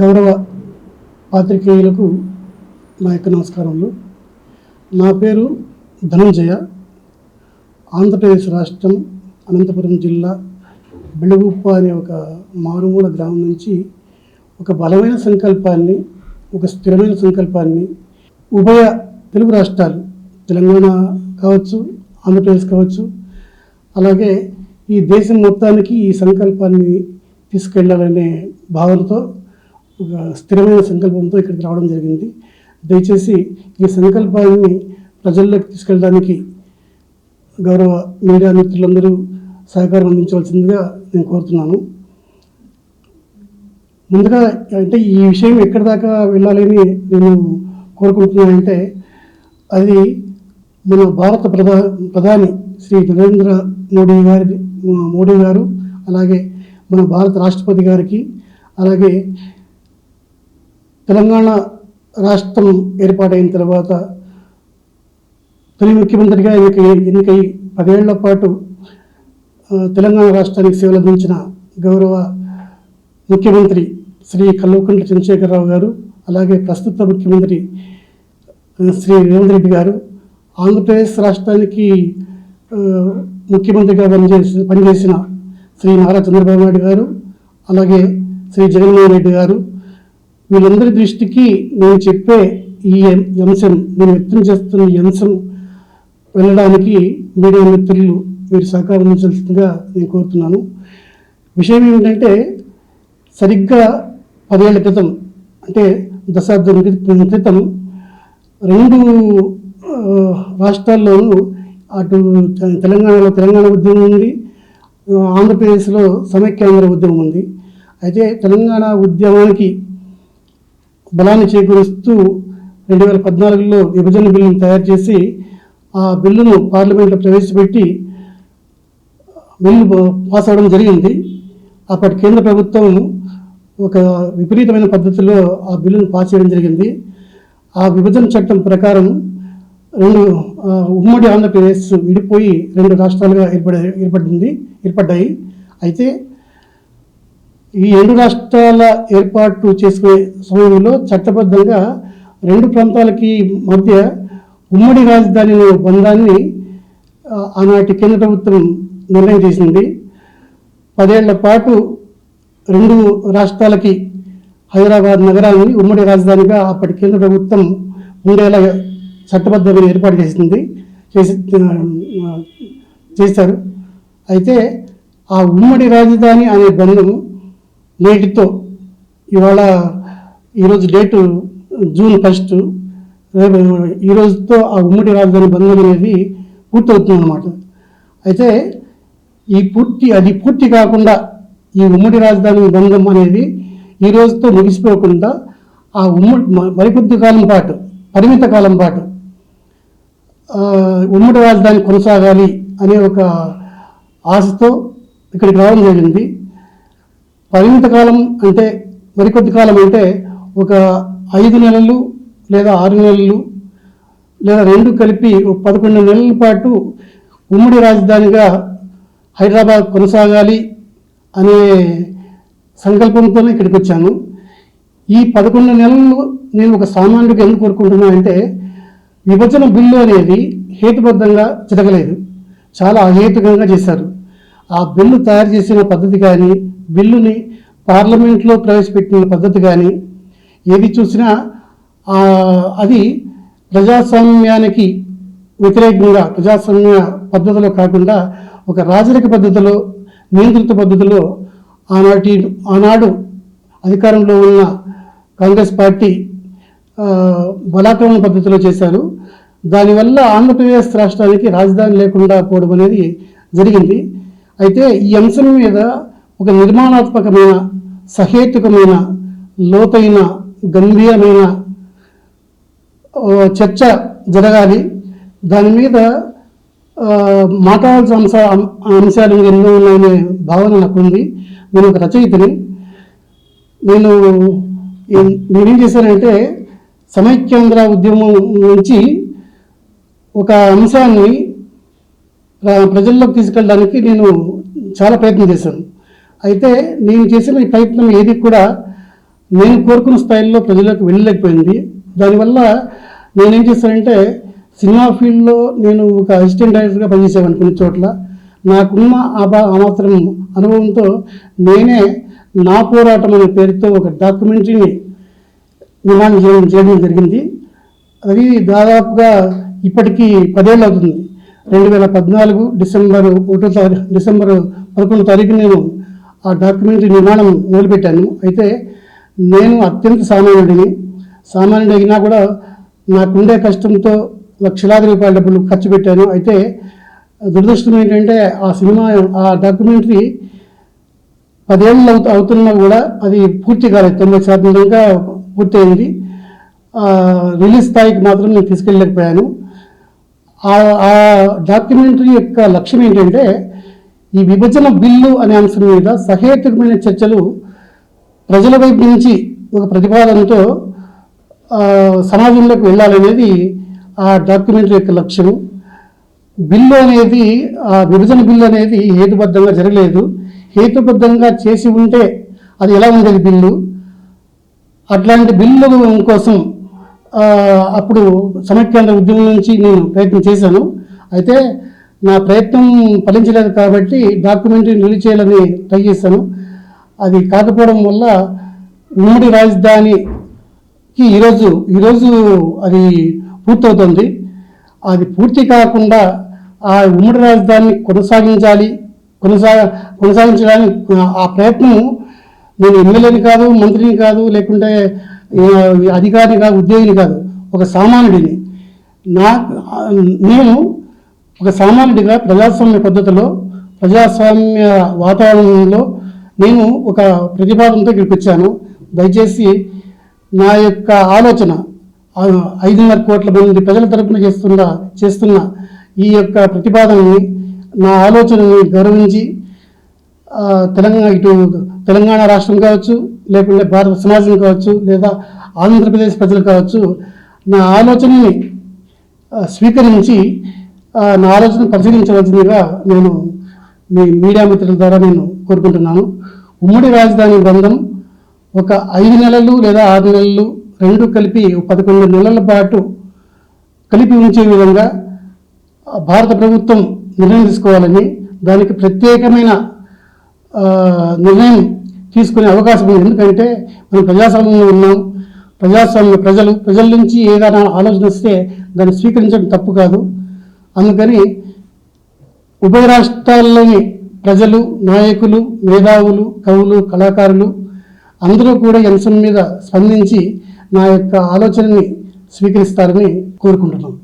గౌరవ పాత్రికేయులకు నా యొక్క నమస్కారములు. నా పేరు ధనంజయ. ఆంధ్రప్రదేశ్ రాష్ట్రం అనంతపురం జిల్లా బెళగుప్ప అనే ఒక మారుమూల గ్రామం నుంచి ఒక బలమైన సంకల్పాన్ని ఒక స్థిరమైన సంకల్పాన్ని ఉభయ తెలుగు రాష్ట్రాలు తెలంగాణ కావచ్చు ఆంధ్రప్రదేశ్ కావచ్చు అలాగే ఈ దేశం మొత్తానికి ఈ సంకల్పాన్ని తీసుకెళ్ళాలనే భావనతో ఒక స్థిరమైన సంకల్పంతో ఇక్కడికి రావడం జరిగింది. దయచేసి ఈ సంకల్పాన్ని ప్రజల్లోకి తీసుకెళ్ళడానికి గౌరవ మీడియా మిత్రులందరూ సహకారం అందించవలసిందిగా నేను కోరుతున్నాను. ముందుగా అంటే ఈ విషయం ఎక్కడి దాకా వెళ్ళాలని నేను కోరుకుంటున్నానంటే అది మన భారత ప్రధా ప్రధాని శ్రీ నరేంద్ర మోడీ గారి మోడీ గారు అలాగే మన భారత రాష్ట్రపతి గారికి అలాగే తెలంగాణ రాష్ట్రం ఏర్పాటైన తర్వాత తొలి ముఖ్యమంత్రిగా ఎన్నిక ఎన్నికై పదేళ్ళ పాటు తెలంగాణ రాష్ట్రానికి సేవలు అందించిన గౌరవ ముఖ్యమంత్రి శ్రీ కల్వకుంట్ల చంద్రశేఖరరావు గారు అలాగే ప్రస్తుత ముఖ్యమంత్రి శ్రీ రేవంత్ రెడ్డి గారు ఆంధ్రప్రదేశ్ రాష్ట్రానికి ముఖ్యమంత్రిగా పనిచేసి పనిచేసిన శ్రీ నారా చంద్రబాబు నాయుడు గారు అలాగే శ్రీ జగన్మోహన్ రెడ్డి గారు వీళ్ళందరి దృష్టికి నేను చెప్పే ఈ అంశం నేను వ్యక్తం చేస్తున్న ఈ అంశం వెళ్ళడానికి మీడియా మిత్రులు మీరు సహకారం అందించాల్సిందిగా నేను కోరుతున్నాను. విషయం ఏమిటంటే సరిగ్గా పదేళ్ళ క్రితం అంటే దశాబ్దం క్రితం రెండు రాష్ట్రాల్లోనూ అటు తెలంగాణలో తెలంగాణ ఉద్యమం ఉంది ఆంధ్రప్రదేశ్లో సమైక్యాంధ్ర ఉద్యమం ఉంది. అయితే తెలంగాణ ఉద్యమానికి బలాన్ని చేకూరుస్తూ రెండు వేల పద్నాలుగులో విభజన బిల్లును తయారు చేసి ఆ బిల్లును పార్లమెంట్లో ప్రవేశపెట్టి బిల్లు పాస్ అవడం జరిగింది. అప్పటి కేంద్ర ప్రభుత్వం ఒక విపరీతమైన పద్ధతిలో ఆ బిల్లును పాస్ చేయడం జరిగింది. ఆ విభజన చట్టం ప్రకారం రెండు ఉమ్మడి ఆంధ్రప్రదేశ్ విడిపోయి రెండు రాష్ట్రాలుగా ఏర్పడ ఏర్పడింది ఏర్పడ్డాయి. అయితే ఈ రెండు రాష్ట్రాల ఏర్పాటు చేసుకునే సమయంలో చట్టబద్ధంగా రెండు ప్రాంతాలకి మధ్య ఉమ్మడి రాజధాని అనే బంధాన్ని ఆనాటి కేంద్ర ప్రభుత్వం నిర్ణయం చేసింది. పదేళ్ళ పాటు రెండు రాష్ట్రాలకి హైదరాబాద్ నగరాన్ని ఉమ్మడి రాజధానిగా అప్పటి కేంద్ర ప్రభుత్వం ఉండేలా చట్టబద్ధంగా ఏర్పాటు చేసింది చేసి చేశారు. అయితే ఆ ఉమ్మడి రాజధాని అనే బంధం నేటితో ఇవాళ ఈరోజు డేటు జూన్ ఫస్ట్ రేపు ఈ రోజుతో ఆ ఉమ్మడి రాజధాని బంధం అనేది పూర్తవుతుంది అన్నమాట అయితే ఈ పూర్తి అది పూర్తి కాకుండా ఈ ఉమ్మడి రాజధాని బంధం అనేది ఈ రోజుతో ముగిసిపోకుండా ఆ ఉమ్మడి మరికొద్ది కాలం పాటు పరిమిత కాలం పాటు ఉమ్మడి రాజధాని కొనసాగాలి అనే ఒక ఆశతో ఇక్కడికి రావడం జరిగింది. పరిమిత కాలం అంటే మరికొద్ది కాలం అంటే ఒక ఐదు నెలలు లేదా ఆరు నెలలు లేదా రెండు కలిపి పదకొండు నెలల పాటు ఉమ్మడి రాజధానిగా హైదరాబాద్ కొనసాగాలి అనే సంకల్పంతోనే ఇక్కడికి వచ్చాను. ఈ పదకొండు నెలలు నేను ఒక సామాన్యుడికి ఎందుకు కోరుకుంటున్నా అంటే విభజన బిల్లు అనేది హేతుబద్ధంగా జరగలేదు. చాలా అహేతుకంగా చేశారు. ఆ బిల్లు తయారు చేసిన పద్ధతి కానీ బిల్లుని పార్లమెంట్లో ప్రవేశపెట్టిన పద్ధతి కానీ ఏది చూసినా అది ప్రజాస్వామ్యానికి వ్యతిరేకంగా ప్రజాస్వామ్య పద్ధతిలో కాకుండా ఒక రాజరిక పద్ధతిలో నియంత్రిత పద్ధతిలో ఆనాటి ఆనాడు అధికారంలో ఉన్న కాంగ్రెస్ పార్టీ బలాక్రమణ పద్ధతిలో చేశారు. దానివల్ల ఆంధ్రప్రదేశ్ రాష్ట్రానికి రాజధాని లేకుండా పోవడం అనేది జరిగింది. అయితే ఈ అంశం మీద ఒక నిర్మాణాత్మకమైన సహేతుకమైన లోతైన గంభీరమైన చర్చ జరగాలి. దాని మీద మాట్లాడాల్సిన అంశ అంశాలు ఎన్నో ఉన్నాయనే భావన నాకు ఉంది నేను ఒక రచయితని. నేను ఏం- నేనేం చేశానంటే సమైక్యాంధ్ర ఉద్యమం నుంచి ఒక అంశాన్ని ప్రజల్లోకి తీసుకెళ్ళడానికి నేను చాలా ప్రయత్నం చేశాను. అయితే నేను చేసిన ఈ ప్రయత్నం ఏది కూడా నేను కోరుకున్న స్థాయిలో ప్రజలకు వెళ్ళలేకపోయింది. దానివల్ల నేనేం చేశానంటే సినిమా ఫీల్డ్లో నేను ఒక అసిస్టెంట్ డైరెక్టర్గా పనిచేసేవాడిని కొన్ని చోట్ల. నాకున్న ఆ మాత్రం అనుభవంతో నేనే నా పోరాటం అనే పేరుతో ఒక డాక్యుమెంటరీని నిర్మాణం చేయడం చేయడం జరిగింది. అది దాదాపుగా ఇప్పటికీ పదేళ్ళు అవుతుంది. రెండు వేల పద్నాలుగు డిసెంబర్ ఒకటో తారీఖు డిసెంబర్ పదకొండో తారీఖు నేను ఆ డాక్యుమెంటరీ నిర్మాణం మొదలుపెట్టాను. అయితే నేను అత్యంత సామాన్యుడిని. సామాన్యుడు అయినా కూడా నాకుండే కష్టంతో లక్షలాది రూపాయల డబ్బులు ఖర్చు పెట్టాను. అయితే దురదృష్టం ఏంటంటే ఆ సినిమా ఆ డాక్యుమెంటరీ పదేళ్ళు అవుతు అవుతున్నా కూడా అది పూర్తి కాలేదు. తొంభై శాతం పూర్తి పూర్తయింది. రిలీజ్ స్థాయికి మాత్రం నేను తీసుకెళ్ళలేకపోయాను. ఆ ఆ డాక్యుమెంటరీ యొక్క లక్ష్యం ఏంటంటే ఈ విభజన బిల్లు అనే అంశం మీద సహేతుకమైన చర్చలు ప్రజల వైపు నుంచి ఒక ప్రతిపాదనతో సమాజంలోకి వెళ్ళాలనేది ఆ డాక్యుమెంటరీ యొక్క లక్ష్యము. బిల్లు అనేది ఆ విభజన బిల్లు అనేది హేతుబద్ధంగా జరగలేదు. హేతుబద్ధంగా చేసి ఉంటే అది ఎలా ఉండేది బిల్లు? అట్లాంటి బిల్లు కోసం అప్పుడు సమైక్యాంధ్ర ఉద్యమం నుంచి నేను ప్రయత్నం చేశాను. అయితే నా ప్రయత్నం ఫలించలేదు కాబట్టి డాక్యుమెంటరీ రిలీజ్ చేయాలని ట్రై చేశాను. అది కాకపోవడం వల్ల ఉమ్మడి రాజధానికి ఈరోజు ఈరోజు అది పూర్తవుతుంది. అది పూర్తి కాకుండా ఆ ఉమ్మడి రాజధానిని కొనసాగించాలి కొనసాగ కొనసాగించడానికి ఆ ప్రయత్నం నేను ఎమ్మెల్యేని కాదు మంత్రిని కాదు లేకుంటే ఆ, అధికారిని కాదు ఉద్యోగిని కాదు ఒక సామాన్యుడిని. నా నేను ఒక సామాన్యుడిగా ప్రజాస్వామ్య పద్ధతిలో ప్రజాస్వామ్య వాతావరణంలో నేను ఒక ప్రతిపాదనతో ఇక్కడికి వచ్చాను దయచేసి నా యొక్క ఆలోచన ఐదున్నర కోట్ల మంది ప్రజల తరపున చేస్తున్న చేస్తున్న ఈ యొక్క ప్రతిపాదనని నా ఆలోచనని గౌరవించి తెలంగాణ ఇటు తెలంగాణ రాష్ట్రం కావచ్చు లేకుంటే భారత సమాజం కావచ్చు లేదా ఆంధ్రప్రదేశ్ ప్రజలు కావచ్చు నా ఆలోచనని స్వీకరించి నా ఆలోచన పరిశీలించవలసిందిగా నేను మీ మీడియా మిత్రుల ద్వారా నేను కోరుకుంటున్నాను. ఉమ్మడి రాజధాని బంధం ఒక ఐదు నెలలు లేదా ఆరు నెలలు రెండు కలిపి పదకొండు నెలల పాటు కలిపి ఉంచే విధంగా భారత ప్రభుత్వం నిర్ణయం తీసుకోవాలని దానికి ప్రత్యేకమైన నిర్ణయం తీసుకునే అవకాశం ఉంది. ఎందుకంటే మనం ప్రజాస్వామ్యంలో ఉన్నాం. ప్రజాస్వామ్య ప్రజలు ప్రజల నుంచి ఏదైనా ఆలోచన వస్తే దాన్ని స్వీకరించడం తప్పు కాదు. అందుకని ఉభయ రాష్ట్రాల్లోని ప్రజలు నాయకులు మేధావులు కవులు కళాకారులు అందరూ కూడా ఈ అంశం మీద స్పందించి నా యొక్క ఆలోచనని స్వీకరిస్తారని కోరుకుంటున్నాను